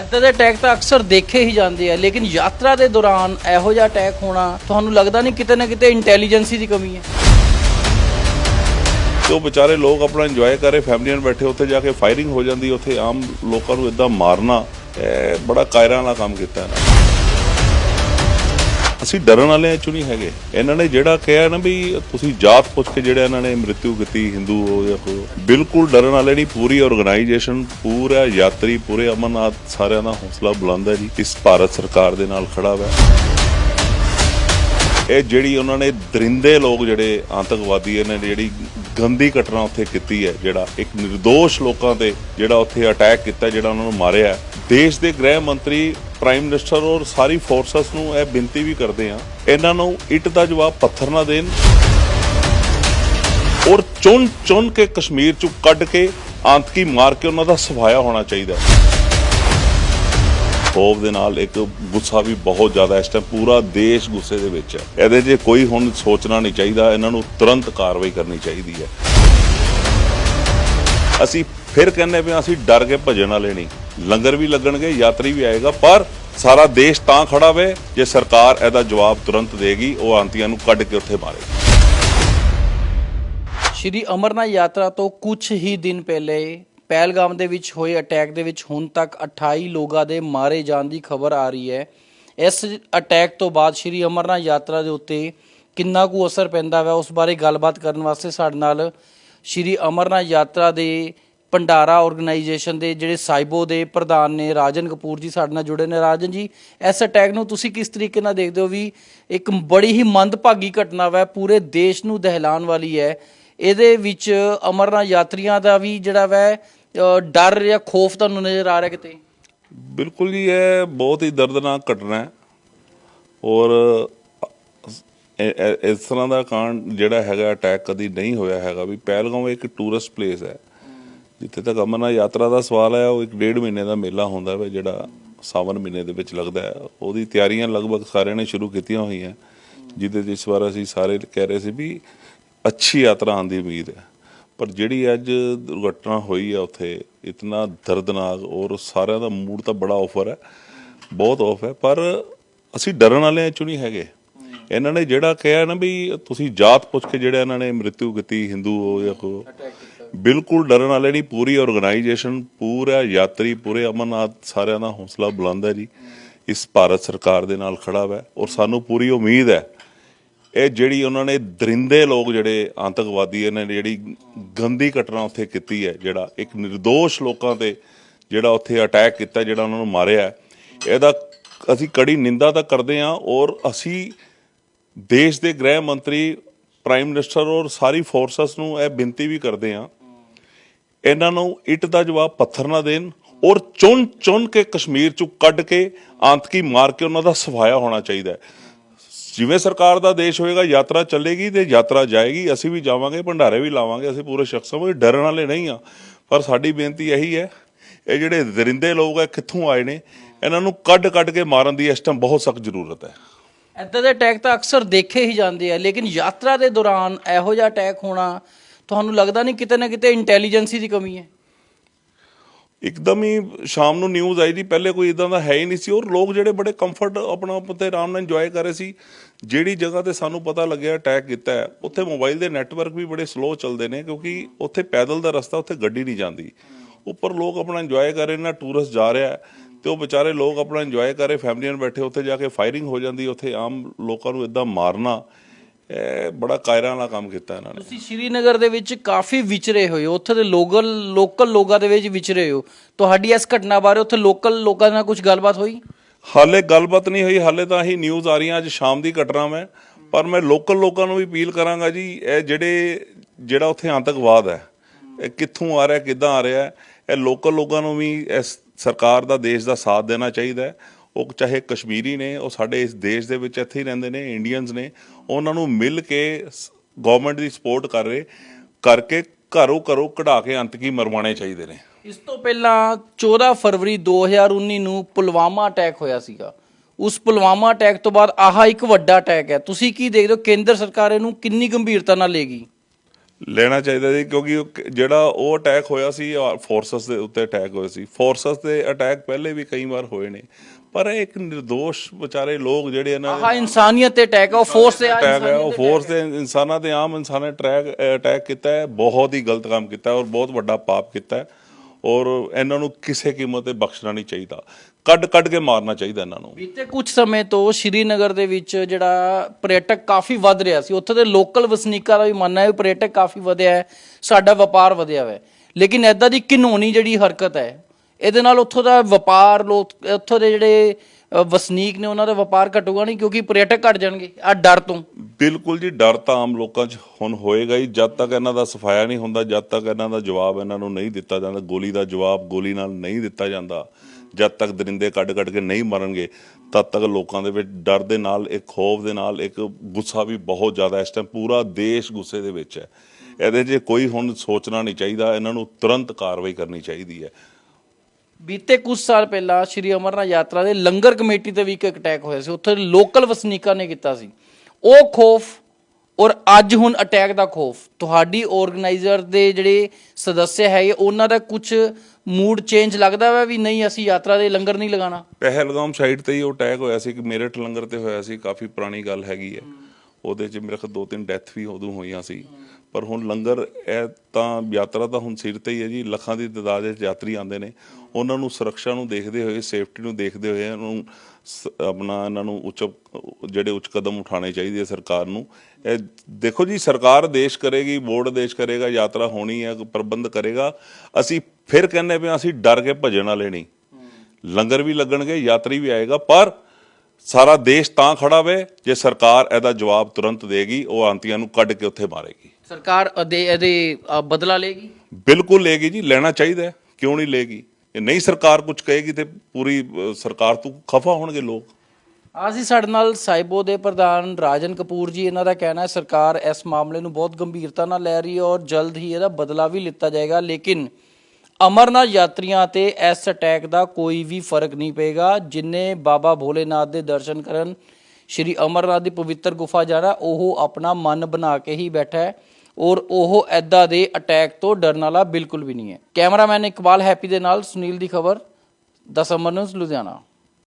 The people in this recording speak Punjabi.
ਇੱਦਾਂ ਦੇ ਅਟੈਕ ਤਾਂ ਅਕਸਰ ਦੇਖੇ ਹੀ ਜਾਂਦੇ ਆ, ਲੇਕਿਨ ਯਾਤਰਾ ਦੇ ਦੌਰਾਨ ਇਹੋ ਜਿਹਾ ਅਟੈਕ ਹੋਣਾ ਤੁਹਾਨੂੰ ਲੱਗਦਾ ਨਹੀਂ ਕਿਤੇ ਨਾ ਕਿਤੇ ਇੰਟੈਲੀਜੈਂਸੀ ਦੀ ਕਮੀ ਹੈ? ਤੇ ਉਹ ਵਿਚਾਰੇ ਲੋਕ ਆਪਣਾ ਇੰਜੋਏ ਕਰੇ ਫੈਮਲੀਆਂ ਨਾਲ ਬੈਠੇ, ਉੱਥੇ ਜਾ ਕੇ ਫਾਇਰਿੰਗ ਹੋ ਜਾਂਦੀ, ਉੱਥੇ ਆਮ ਲੋਕਾਂ ਨੂੰ ਇਦਾਂ ਮਾਰਨਾ, ਇਹ ਬੜਾ ਕਾਇਰਾਂ ਵਾਲਾ ਕੰਮ ਕੀਤਾ ਇਹਨਾਂ ਨੇ। ਅਸੀਂ ਡਰਨ ਵਾਲਿਆਂ ਚੋਂ ਨਹੀਂ ਹੈਗੇ। ਇਹਨਾਂ ਨੇ ਜਿਹੜਾ ਕਿਹਾ ਨਾ ਵੀ ਤੁਸੀਂ ਜਾਤ ਪੁੱਛ ਕੇ ਜਿਹੜਾ ਇਹਨਾਂ ਨੇ ਮ੍ਰਿਤਿੂ ਕੀਤੀ, ਹਿੰਦੂ ਹੋ ਜਾਂ ਕੋਈ ਬਿਲਕੁਲ ਡਰਨ ਵਾਲੇ ਨਹੀਂ, ਪੂਰੀ ਆਰਗੇਨਾਈਜੇਸ਼ਨ ਪੂਰਾ ਯਾਤਰੀ, ਪੂਰੇ ਅਮਰਨਾਥ, ਸਾਰਿਆਂ ਦਾ ਹੌਸਲਾ ਬੁਲੰਦ ਹੈ ਜੀ। ਇਸ ਭਾਰਤ ਸਰਕਾਰ ਦੇ ਨਾਲ ਖੜਾ ਹੈ ਇਹ ਜਿਹੜੀ ਉਹਨਾਂ ਨੇ ਦਰਿੰਦੇ ਲੋਕ ਜਿਹੜੇ ਆਤੰਕਵਾਦੀ ਇਹਨਾਂ ਨੇ ਜਿਹੜੀ ਗੰਦੀ ਘਟਨਾ ਉੱਥੇ ਕੀਤੀ ਹੈ, ਜਿਹੜਾ ਇੱਕ નિર્ਦੋਸ਼ ਲੋਕਾਂ ਤੇ ਜਿਹੜਾ ਉੱਥੇ ਅਟੈਕ ਕੀਤਾ, ਜਿਹੜਾ ਉਹਨਾਂ ਨੂੰ ਮਾਰਿਆ। ਦੇਸ਼ ਦੇ ਗ੍ਰਹਿ ਮੰਤਰੀ ਪ੍ਰਾਈਮ ਮਿਨਿਸਟਰ ਔਰ ਸਾਰੀ ਫੋਰਸਸ ਨੂੰ ਇਹ ਬੇਨਤੀ ਵੀ ਕਰਦੇ ਆ ਇਹਨਾਂ ਨੂੰ ਇੱਟ ਦਾ ਜਵਾਬ ਪੱਥਰ ਨਾ ਦੇਣ ਔਰ ਚੁਣ ਚੁਣ ਕੇ ਕਸ਼ਮੀਰ ਚੋਂ ਕੱਢ ਕੇ ਆਤੰਕੀ ਮਾਰ ਕੇ ਉਹਨਾਂ ਦਾ ਸਫਾਇਆ ਹੋਣਾ ਚਾਹੀਦਾ ਹੈ। ਖੋਫ ਦੇ ਨਾਲ ਇੱਕ ਗੁੱਸਾ ਵੀ ਬਹੁਤ ਜ਼ਿਆਦਾ ਇਸ ਟਾਈਮ ਪੂਰਾ ਦੇਸ਼ ਗੁੱਸੇ ਦੇ ਵਿੱਚ ਹੈ। ਇਹਦੇ 'ਚ ਕੋਈ ਹੁਣ ਸੋਚਣਾ ਨਹੀਂ ਚਾਹੀਦਾ, ਇਹਨਾਂ ਨੂੰ ਤੁਰੰਤ ਕਾਰਵਾਈ ਕਰਨੀ ਚਾਹੀਦੀ ਹੈ। ਅਸੀਂ ਫਿਰ ਕਹਿੰਦੇ ਵੀ ਅਸੀਂ ਡਰ ਕੇ ਭਜਣ ਵਾਲੇ ਨਹੀਂ ਲੰਗਰ ਵੀ ਲੱਗਣਗੇ, ਯਾਤਰੀ ਵੀ ਆਏਗਾ, ਪਰ ਸਾਰਾ ਦੇਸ਼ ਤਾਂ ਖੜਾ ਵੇ, ਜੇ ਸਰਕਾਰ ਇਹਦਾ ਜਵਾਬ ਤੁਰੰਤ ਦੇਗੀ, ਉਹ ਆਂਤੀਆਂ ਨੂੰ ਕੱਢ ਕੇ ਉੱਥੇ ਮਾਰੇਗੀ ਸ਼੍ਰੀ ਅਮਰਨਾਥ ਯਾਤਰਾ ਤੋਂ ਕੁਝ ਹੀ ਦਿਨ ਪਹਿਲੇ ਪਹਿਲਗਾਮ ਦੇ ਵਿੱਚ ਹੋਏ ਅਟੈਕ ਦੇ ਵਿੱਚ ਹੁਣ ਤੱਕ 28 ਲੋਕਾਂ ਦੇ ਮਾਰੇ ਜਾਣ ਦੀ ਖਬਰ ਆ ਰਹੀ ਹੈ। ਇਸ ਅਟੈਕ ਤੋਂ ਬਾਅਦ ਸ਼੍ਰੀ ਅਮਰਨਾਥ ਯਾਤਰਾ ਦੇ ਉੱਤੇ ਕਿੰਨਾ ਕੁ ਅਸਰ ਪੈਂਦਾ ਹੈ ਉਸ ਬਾਰੇ ਗੱਲਬਾਤ ਕਰਨ ਵਾਸਤੇ ਸਾਡੇ ਨਾਲ ਸ਼੍ਰੀ ਅਮਰਨਾਥ ਯਾਤਰਾ ਦੇ ਭੰਡਾਰਾ ਆਰਗੇਨਾਈਜੇਸ਼ਨ ਦੇ ਜਿਹੜੇ ਸਾਈਬੋ ਦੇ ਪ੍ਰਧਾਨ ਨੇ, ਰਾਜਨ ਕਪੂਰ ਜੀ ਸਾਡੇ ਨਾਲ ਜੁੜੇ ਨੇ। ਰਾਜਨ ਜੀ, ਇਸ ਅਟੈਕ ਨੂੰ ਤੁਸੀਂ ਕਿਸ ਤਰੀਕੇ ਨਾਲ ਦੇਖਦੇ ਹੋ ਵੀ ਇੱਕ ਬੜੀ ਹੀ ਮੰਦਭਾਗੀ ਘਟਨਾ ਹੈ ਪੂਰੇ ਦੇਸ਼ ਨੂੰ ਦਹਿਲਾਉਣ ਵਾਲੀ ਹੈ। ਇਹਦੇ ਵਿੱਚ ਅਮਰਨਾਥ ਯਾਤਰੀਆਂ ਦਾ ਵੀ ਜਿਹੜਾ ਵੈ ਡਰ ਜਾਂ ਖੋਫ ਤੁਹਾਨੂੰ ਨਜ਼ਰ ਆ ਰਿਹਾ ਕਿਤੇ? ਬਿਲਕੁਲ ਜੀ, ਇਹ ਬਹੁਤ ਹੀ ਦਰਦਨਾਕ ਘਟਨਾ ਹੈ। ਔਰ ਇਸ ਤਰ੍ਹਾਂ ਦਾ ਕਾਂਡ ਜਿਹੜਾ ਹੈਗਾ ਅਟੈਕ ਕਦੀ ਨਹੀਂ ਹੋਇਆ ਹੈਗਾ ਵੀ ਪਹਿਲਗਾਮ ਇੱਕ ਟੂਰਿਸਟ ਪਲੇਸ ਹੈ। ਜਿੱਥੇ ਤੱਕ ਅਮਰਨਾਥ ਯਾਤਰਾ ਦਾ ਸਵਾਲ ਹੈ, ਉਹ ਇੱਕ ਡੇਢ ਮਹੀਨੇ ਦਾ ਮੇਲਾ ਹੁੰਦਾ ਹੈ ਜਿਹੜਾ ਸਾਵਨ ਮਹੀਨੇ ਦੇ ਵਿੱਚ ਲੱਗਦਾ ਹੈ। ਉਹਦੀ ਤਿਆਰੀਆਂ ਲਗਭਗ ਸਾਰਿਆਂ ਨੇ ਸ਼ੁਰੂ ਕੀਤੀਆਂ ਹੋਈਆਂ। ਜਿਹਦੇ ਵਿੱਚ ਇਸ ਵਾਰ ਅਸੀਂ ਸਾਰੇ ਕਹਿ ਰਹੇ ਸੀ ਵੀ ਅੱਛੀ ਯਾਤਰਾ ਆਉਣ ਦੀ ਉਮੀਦ ਹੈ। ਪਰ ਜਿਹੜੀ ਅੱਜ ਦੁਰਘਟਨਾ ਹੋਈ ਹੈ ਉੱਥੇ, ਇਤਨਾ ਦਰਦਨਾਕ ਔਰ ਸਾਰਿਆਂ ਦਾ ਮੂਡ ਤਾਂ ਬੜਾ ਆਫਰ ਹੈ। ਬਹੁਤ ਆਫ ਹੈ, ਪਰ ਅਸੀਂ ਡਰਨ ਵਾਲਿਆਂ ਚੋਂ ਨਹੀਂ ਹੈਗੇ। ਇਹਨਾਂ ਨੇ ਜਿਹੜਾ ਕਿਹਾ ਨਾ ਵੀ ਤੁਸੀਂ ਜਾਤ ਪੁੱਛ ਕੇ ਜਿਹੜਾ ਇਹਨਾਂ ਨੇ ਮ੍ਰਿਤੂ ਕੀਤੀ, ਹਿੰਦੂ ਹੋ ਜਾਂ ਕੋਈ ਬਿਲਕੁਲ ਡਰਨ ਵਾਲੇ ਨਹੀਂ, ਪੂਰੀ ਆਰਗੇਨਾਈਜੇਸ਼ਨ ਪੂਰਾ ਯਾਤਰੀ, ਪੂਰੇ ਅਮਰਨਾਥ ਸਾਰਿਆਂ ਦਾ ਹੌਸਲਾ ਬੁਲੰਦ ਹੈ ਜੀ। ਇਸ ਭਾਰਤ ਸਰਕਾਰ ਦੇ ਨਾਲ ਖੜਾ ਹੈ ਔਰ ਸਾਨੂੰ ਪੂਰੀ ਉਮੀਦ ਹੈ, ਇਹ ਜਿਹੜੀ ਉਹਨਾਂ ਨੇ ਦਰਿੰਦੇ ਲੋਕ ਜਿਹੜੇ ਆਤੰਕਵਾਦੀ ਇਹਨਾਂ ਨੇ ਜਿਹੜੀ ਗੰਦੀ ਘਟਨਾ ਉੱਥੇ ਕੀਤੀ ਹੈ, ਜਿਹੜਾ ਇੱਕ નિર્ਦੋਸ਼ ਲੋਕਾਂ ਤੇ ਜਿਹੜਾ ਉੱਥੇ ਅਟੈਕ ਕੀਤਾ, ਜਿਹੜਾ ਉਹਨਾਂ ਨੂੰ ਮਾਰਿਆ ਇਹਦਾ ਅਸੀਂ ਕੜੀ ਨਿੰਦਾ ਤਾਂ ਕਰਦੇ ਹਾਂ ਔਰ ਅਸੀਂ ਦੇਸ਼ ਦੇ ਗ੍ਰਹਿ ਮੰਤਰੀ ਪ੍ਰਾਈਮ ਮਿਨਿਸਟਰ ਔਰ ਸਾਰੀ ਫੋਰਸਸ ਨੂੰ ਇਹ ਬੇਨਤੀ ਵੀ ਕਰਦੇ ਹਾਂ ਇਹਨਾਂ ਨੂੰ ਇੱਟ ਦਾ ਜਵਾਬ ਪੱਥਰ ਨਾ ਦੇਣ ਔਰ ਚੁਣ ਚੁਣ ਕੇ ਕਸ਼ਮੀਰ ਚੋਂ ਕੱਢ ਕੇ ਆਤੰਕੀ ਮਾਰ ਕੇ ਉਹਨਾਂ ਦਾ ਸਫਾਇਆ ਹੋਣਾ ਚਾਹੀਦਾ ਜਿਵੇਂ ਸਰਕਾਰ ਦਾ ਦੇਸ਼ ਹੋਏਗਾ, ਯਾਤਰਾ ਚੱਲੇਗੀ ਤੇ ਯਾਤਰਾ ਜਾਏਗੀ, ਅਸੀਂ ਵੀ ਜਾਵਾਂਗੇ, ਭੰਡਾਰੇ ਵੀ ਲਾਵਾਂਗੇ, ਅਸੀਂ ਪੂਰੇ ਸ਼ਖਸਾਂ ਵਿੱਚ ਡਰਨ ਵਾਲੇ ਨਹੀਂ ਆ। ਪਰ ਸਾਡੀ ਬੇਨਤੀ ਇਹੀ ਹੈ, ਇਹ ਜਿਹੜੇ ਦਰਿੰਦੇ ਲੋਕ ਹੈ ਕਿੱਥੋਂ ਆਏ ਨੇ, ਇਹਨਾਂ ਨੂੰ ਕੱਢ ਕੱਢ ਕੇ ਮਾਰਨ ਦੀ ਇਸ ਟਾਈਮ ਬਹੁਤ ਸਖਤ ਜ਼ਰੂਰਤ ਹੈ। ਇੱਦਾਂ ਦੇ ਅਟੈਕ ਤਾਂ ਅਕਸਰ ਦੇਖੇ ਹੀ ਜਾਂਦੇ ਆ, ਲੇਕਿਨ ਯਾਤਰਾ ਦੇ ਦੌਰਾਨ ਇਹੋ ਜਿਹਾ ਅਟੈਕ ਹੋਣਾ ਤੁਹਾਨੂੰ ਲੱਗਦਾ ਨਹੀਂ ਕਿਤੇ ਨਾ ਕਿਤੇ ਇੰਟੈਲੀਜੈਂਸੀ ਦੀ ਕਮੀ ਹੈ? ਇੱਕਦਮ ਹੀ ਸ਼ਾਮ ਨੂੰ ਨਿਊਜ਼ ਆਈ ਜੀ, ਪਹਿਲੇ ਕੋਈ ਇਦਾਂ ਦਾ ਹੈ ਹੀ ਨਹੀਂ ਸੀ ਔਰ ਲੋਕ ਜਿਹੜੇ ਬੜੇ ਕੰਫਰਟ ਆਪਣਾ ਉੱਤੇ ਆਰਾਮ ਨਾਲ ਇੰਜੋਏ ਕਰ ਰਹੇ ਸੀ। ਜਿਹੜੀ ਜਗ੍ਹਾ ਤੇ ਸਾਨੂੰ ਪਤਾ ਲੱਗਿਆ ਅਟੈਕ ਕੀਤਾ ਹੈ, ਉੱਥੇ ਮੋਬਾਈਲ ਦੇ ਨੈਟਵਰਕ ਵੀ ਬੜੇ ਸਲੋ ਚੱਲਦੇ ਨੇ ਕਿਉਂਕਿ ਉੱਥੇ ਪੈਦਲ ਦਾ ਰਸਤਾ, ਉੱਥੇ ਗੱਡੀ ਨਹੀਂ ਜਾਂਦੀ। ਉੱਪਰ ਲੋਕ ਆਪਣਾ ਇੰਜੋਏ ਕਰ ਰਹੇ ਨੇ ਟੂਰਿਸਟ ਜਾ ਰਿਹਾ ਹੈ ਤੇ ਉਹ ਵਿਚਾਰੇ ਲੋਕ ਆਪਣਾ ਇੰਜੋਏ ਕਰ ਰਹੇ ਫੈਮਲੀਆਂ ਨਾਲ ਬੈਠੇ, ਉੱਥੇ ਜਾ ਕੇ ਫਾਇਰਿੰਗ ਹੋ ਜਾਂਦੀ, ਉੱਥੇ ਆਮ ਲੋਕਾਂ ਨੂੰ ਇਦਾਂ ਮਾਰਨਾ। ਬੜਾ ਕਾਇਰਾਂ ਵਾਲਾ ਕੰਮ ਕੀਤਾ ਇਹਨਾਂ ਨੇ। ਤੁਸੀਂ ਸ਼੍ਰੀਨਗਰ ਦੇ ਵਿੱਚ ਕਾਫੀ ਵਿਚਰੇ ਹੋਏ ਹੋ ਉੱਥੇ ਦੇ ਲੋਕਲ ਲੋਕਲ ਲੋਕਾਂ ਦੇ ਵਿੱਚ ਵਿਚਰੇ ਹੋ। ਤੁਹਾਡੀ ਇਸ ਘਟਨਾ ਬਾਰੇ ਉੱਥੇ ਲੋਕਲ ਲੋਕਾਂ ਨਾਲ ਕੁਝ ਗੱਲਬਾਤ ਹੋਈ? ਹਾਲੇ ਗੱਲਬਾਤ ਨਹੀਂ ਹੋਈ ਹਾਲੇ ਤਾਂ ਹੀ ਨਿਊਜ਼ ਆ ਰਹੀਆਂ ਅੱਜ ਸ਼ਾਮ ਦੀ ਘਟਨਾ ਮੈਂ। ਪਰ ਮੈਂ ਲੋਕਲ ਲੋਕਾਂ ਨੂੰ ਵੀ ਅਪੀਲ ਕਰਾਂਗਾ ਜੀ ਇਹ ਜਿਹੜੇ ਜਿਹੜਾ ਉੱਥੇ ਆਤੰਕਵਾਦ ਹੈ ਇਹ ਕਿੱਥੋਂ ਆ ਰਿਹਾ ਕਿੱਦਾਂ ਆ ਰਿਹਾ ਇਹ ਲੋਕਲ ਲੋਕਾਂ ਨੂੰ ਵੀ ਇਸ ਸਰਕਾਰ ਦਾ ਦੇਸ਼ ਦਾ ਸਾਥ ਦੇਣਾ ਚਾਹੀਦਾ ਹੈ। ਉਹ ਚਾਹੇ ਕਸ਼ਮੀਰੀ ਨੇ, ਉਹ ਸਾਡੇ ਇਸ ਦੇਸ਼ ਦੇ ਵਿੱਚ ਇੱਥੇ ਹੀ ਰਹਿੰਦੇ ਨੇ ਇੰਡੀਅਨਸ ਨੇ, ਉਹਨਾਂ ਨੂੰ ਮਿਲ ਕੇ ਗਵਰਨਮੈਂਟ ਦੀ ਸਪੋਰਟ ਕਰ ਰਹੇ, ਕਰਕੇ ਘਰੋਂ ਘਰੋਂ ਕਢਾ ਕੇ ਅੰਤਕੀ ਮਰਵਾਉਣੇ ਚਾਹੀਦੇ ਨੇ। ਇਸ ਤੋਂ ਪਹਿਲਾਂ 14 ਫਰਵਰੀ 2019 ਨੂੰ ਪੁਲਵਾਮਾ ਅਟੈਕ ਹੋਇਆ ਸੀਗਾ। ਉਸ ਪੁਲਵਾਮਾ ਅਟੈਕ ਤੋਂ ਬਾਅਦ ਆਹ ਇੱਕ ਵੱਡਾ ਅਟੈਕ ਹੈ। ਤੁਸੀਂ ਕੀ ਦੇਖਦੇ ਹੋ, ਕੇਂਦਰ ਸਰਕਾਰ ਇਹਨੂੰ ਕਿੰਨੀ ਗੰਭੀਰਤਾ ਨਾਲ ਲੇਗੀ ਲੈਣਾ ਚਾਹੀਦਾ ਜੀ ਕਿਉਂਕਿ ਜਿਹੜਾ ਉਹ ਅਟੈਕ ਹੋਇਆ ਸੀ ਫੋਰਸਸ ਦੇ ਉੱਤੇ ਅਟੈਕ ਹੋਇਆ ਸੀ। ਫੋਰਸਸ ਦੇ ਅਟੈਕ ਪਹਿਲੇ ਵੀ ਕਈ ਵਾਰ ਹੋਏ ਨੇ। ਪਰ ਇਹ ਇੱਕ ਨਿਰਦੋਸ਼ ਵਿਚਾਰੇ ਲੋਕ ਜਿਹੜੇ ਇਹਨਾਂ ਆਹ ਇਨਸਾਨੀਅਤ ਤੇ ਅਟੈਕ ਉਹ ਫੋਰਸ ਤੇ ਅਟੈਕ ਹੈ ਉਹ ਤੇ ਫੋਰਸ ਦੇ ਇਨਸਾਨਾਂ ਤੇ ਆਮ ਇਨਸਾਨਾਂ ਨੇ ਅਟੈਕ ਕੀਤਾ ਹੈ ਬਹੁਤ ਹੀ ਗਲਤ ਕੰਮ ਕੀਤਾ ਹੈ ਔਰ ਬਹੁਤ ਵੱਡਾ ਪਾਪ ਕੀਤਾ ਹੈ। ਔਰ ਇਹਨਾਂ ਨੂੰ ਕਿਸੇ ਕੀਮਤ ਤੇ ਬਖਸ਼ਣਾ ਨਹੀਂ ਚਾਹੀਦਾ। ਕੱਢ ਕੱਢ ਕੇ ਮਾਰਨਾ ਚਾਹੀਦਾ ਇਹਨਾਂ ਨੂੰ। ਬੀਤੇ ਕੁਝ ਸਮੇਂ ਤੋਂ ਸ਼੍ਰੀਨਗਰ ਦੇ ਵਿੱਚ ਜਿਹੜਾ ਪਰਯਟਕ ਕਾਫੀ ਵੱਧ ਰਿਹਾ ਸੀ। ਉੱਥੇ ਦੇ ਲੋਕਲ ਵਸਨੀਕਾਂ ਦਾ ਵੀ ਮੰਨਣਾ ਹੈ ਕਿ ਪਰਯਟਕ ਕਾਫੀ ਵਧਿਆ ਹੈ, ਸਾਡਾ ਵਪਾਰ ਵਧਿਆ ਹੋਇਆ ਹੈ। ਲੇਕਿਨ ਐਦਾਂ ਦੀ ਘਿਨੌਣੀ ਜਿਹੜੀ ਹਰਕਤ ਹੈ, ਇਹਦੇ ਨਾਲ ਉੱਥੋਂ ਦਾ ਵਪਾਰ ਲੋਕ ਉੱਥੋਂ ਦੇ ਜਿਹੜੇ ਵਸਨੀਕ ਨੇ ਉਹਨਾਂ ਦਾ ਵਪਾਰ ਘਟੂਗਾ ਨਹੀਂ ਕਿਉਂਕਿ ਪਰਯਟਕ ਘਟ ਜਾਣਗੇ। ਆ ਡਰ ਤੋਂ। ਬਿਲਕੁਲ ਜੀ, ਡਰ ਤਾਂ ਆਮ ਲੋਕਾਂ 'ਚ ਹੁਣ ਹੋਏਗਾ ਹੀ। ਜਦ ਤੱਕ ਇਹਨਾਂ ਦਾ ਸਫਾਇਆ ਨਹੀਂ ਹੁੰਦਾ, ਜਦ ਤੱਕ ਇਹਨਾਂ ਦਾ ਜਵਾਬ ਇਹਨਾਂ ਨੂੰ ਨਹੀਂ ਦਿੱਤਾ ਜਾਂਦਾ, ਗੋਲੀ ਦਾ ਜਵਾਬ ਗੋਲੀ ਨਾਲ ਨਹੀਂ ਦਿੱਤਾ ਜਾਂਦਾ, ਜਦ ਤੱਕ ਦਰਿੰਦੇ ਕੱਢ-ਕੱਢ ਕੇ ਨਹੀਂ ਮਰਨਗੇ, ਤਦ ਤੱਕ ਲੋਕਾਂ ਦੇ ਵਿੱਚ ਡਰ ਦੇ ਨਾਲ, ਇੱਕ ਖੌਫ ਦੇ ਨਾਲ, ਇੱਕ ਗੁੱਸਾ ਵੀ ਬਹੁਤ ਜ਼ਿਆਦਾ ਇਸ ਟਾਈਮ ਪੂਰਾ ਦੇਸ਼ ਗੁੱਸੇ ਦੇ ਵਿੱਚ ਹੈ। ਇਹਦੇ 'ਚ ਕੋਈ ਹੁਣ ਸੋਚਣਾ ਨਹੀਂ ਚਾਹੀਦਾ, ਇਹਨਾਂ ਨੂੰ ਤੁਰੰਤ ਕਾਰਵਾਈ ਕਰਨੀ ਚਾਹੀਦੀ ਹੈ। ਬੀਤੇ ਕੁਝ ਸਾਲ ਪਹਿਲਾਂ ਸ਼੍ਰੀ ਅਮਰਨਾਥ ਯਾਤਰਾ ਦੇ ਲੰਗਰ ਕਮੇਟੀ ਤੇ ਵੀ ਇੱਕ ਅਟੈਕ ਹੋਇਆ ਸੀ। ਉੱਥੇ ਲੋਕਲ ਵਸਨੀਕਾਂ ਨੇ ਕੀਤਾ ਸੀ। ਉਹ ਖੋਫ ਔਰ ਅੱਜ ਹੁਣ ਅਟੈਕ ਦਾ ਖੋਫ। ਤੁਹਾਡੀ ਆਰਗੇਨਾਈਜ਼ਰ ਦੇ ਜਿਹੜੇ ਸਦੱਸਿਆ ਹੈ ਉਹਨਾਂ ਦਾ ਕੁਝ ਮੂਡ ਚੇਂਜ ਲੱਗਦਾ ਵਾ ਵੀ ਨਹੀਂ, ਅਸੀਂ ਯਾਤਰਾ ਦੇ ਲੰਗਰ ਨਹੀਂ ਲਗਾਉਣਾ? ਪਹਿਲਗਾਮ ਸਾਈਡ ਤੇ ਹੀ ਉਹ ਅਟੈਕ ਹੋਇਆ ਸੀ ਕਿ ਮੇਰਠ ਲੰਗਰ ਤੇ ਹੋਇਆ ਸੀ। ਕਾਫੀ ਪੁਰਾਣੀ ਗੱਲ ਹੈਗੀ ਹੈ। ਉਹਦੇ 'ਚ ਮੇਰੇ ਖਿਆਲ ਦੋ ਤਿੰਨ ਡੈਥ ਵੀ ਉਦੋਂ ਹੋਈਆਂ ਸੀ। ਪਰ ਹੁਣ ਲੰਗਰ ਇਹ ਤਾਂ ਯਾਤਰਾ ਤਾਂ ਹੁਣ ਸਿਰ ਤੇ ਹੀ ਹੈ ਜੀ। ਲੱਖਾਂ ਦੀ ਤਾਦਾਦ ਵਿੱਚ ਯਾਤਰੀ ਆਉਂਦੇ ਨੇ। ਉਹਨਾਂ ਨੂੰ ਸੁਰੱਖਿਆ ਨੂੰ ਦੇਖਦੇ ਹੋਏ ਸੇਫਟੀ ਨੂੰ ਦੇਖਦੇ ਹੋਏ ਉਹਨੂੰ ਸ- ਆਪਣਾ ਇਹਨਾਂ ਨੂੰ ਉੱਚ ਜਿਹੜੇ ਉੱਚ ਕਦਮ ਉਠਾਉਣੇ ਚਾਹੀਦੇ ਆ ਸਰਕਾਰ ਨੂੰ। ਇਹ ਦੇਖੋ ਜੀ ਸਰਕਾਰ ਦੇਸ਼ ਕਰੇਗੀ ਬੋਰਡ ਦੇਸ਼ ਕਰੇਗਾ ਯਾਤਰਾ ਹੋਣੀ ਹੈ ਪ੍ਰਬੰਧ ਕਰੇਗਾ। ਅਸੀਂ ਫਿਰ ਕਹਿੰਦੇ ਪਏ ਹਾਂ, ਅਸੀਂ ਡਰ ਕੇ ਭਜਣ ਵਾਲੇ ਨਹੀਂ ਲੰਗਰ ਵੀ ਲੱਗਣਗੇ ਯਾਤਰੀ ਵੀ ਆਏਗਾ ਪਰ ਸਾਰਾ ਦੇਸ਼ ਤਾਂ ਖੜਾ ਵੇ ਜੇ ਸਰਕਾਰ ਇਹਦਾ ਜਵਾਬ ਤੁਰੰਤ ਦੇਗੀ ਉਹ ਆਂਤੀਆਂ ਨੂੰ ਕੱਢ ਕੇ ਉੱਥੇ ਮਾਰੇਗੀ। ਸਰਕਾਰ ਅਦੇ ਇਹਦੇ ਬਦਲਾ ਲੇਗੀ? ਬਿਲਕੁਲ ਲੇਗੀ ਜੀ ਲੈਣਾ ਚਾਹੀਦਾ ਕਿਉਂ ਨਹੀਂ ਲੇਗੀ? ਇਹ ਨਹੀਂ ਸਰਕਾਰ ਕੁਝ ਕਹੇਗੀ ਤੇ ਪੂਰੀ ਸਰਕਾਰ ਤੋਂ ਖਫਾ ਹੋਣਗੇ ਲੋਕ। ਅਸੀਂ ਸਾਡੇ ਨਾਲ ਸਾਈਬੋ ਦੇ ਪ੍ਰਧਾਨ ਰਾਜਨ ਕਪੂਰ ਜੀ ਇਹਨਾਂ ਦਾ ਕਹਿਣਾ ਹੈ ਸਰਕਾਰ ਇਸ ਮਾਮਲੇ ਨੂੰ ਬਹੁਤ ਗੰਭੀਰਤਾ ਨਾਲ ਲੈ ਰਹੀ ਹੈ ਔਰ ਜਲਦ ਹੀ ਇਹਦਾ ਬਦਲਾ ਵੀ ਲਿੱਤਾ ਜਾਏਗਾ ਲੇਕਿਨ ਅਮਰਨਾਥ ਯਾਤਰੀਆਂ ਤੇ ਇਸ ਅਟੈਕ ਦਾ ਕੋਈ ਵੀ ਫ਼ਰਕ ਨਹੀਂ ਪਏਗਾ ਜਿਨਨੇ ਬਾਬਾ ਭੋਲੇਨਾਥ ਦੇ ਦਰਸ਼ਨ ਕਰਨ, ਸ਼੍ਰੀ ਅਮਰਨਾਥ ਦੀ ਪਵਿੱਤਰ ਗੁਫਾ ਜਾਣਾ, ਉਹ ਆਪਣਾ ਮਨ ਬਣਾ ਕੇ ਹੀ ਬੈਠਾ ਹੈ ਔਰ ਉਹ ਐਦਾਂ ਦੇ ਅਟੈਕ ਤੋਂ ਡਰਨ ਵਾਲਾ ਬਿਲਕੁਲ ਵੀ ਨਹੀਂ ਹੈ। ਕੈਮਰਾਮੈਨ ਇਕਬਾਲ ਹੈਪੀ ਦੇ ਨਾਲ ਸੁਨੀਲ ਦੀ ਖਬਰ, ਦਸ ਅਮਰ ਨਿਊਜ਼, ਲੁਧਿਆਣਾ।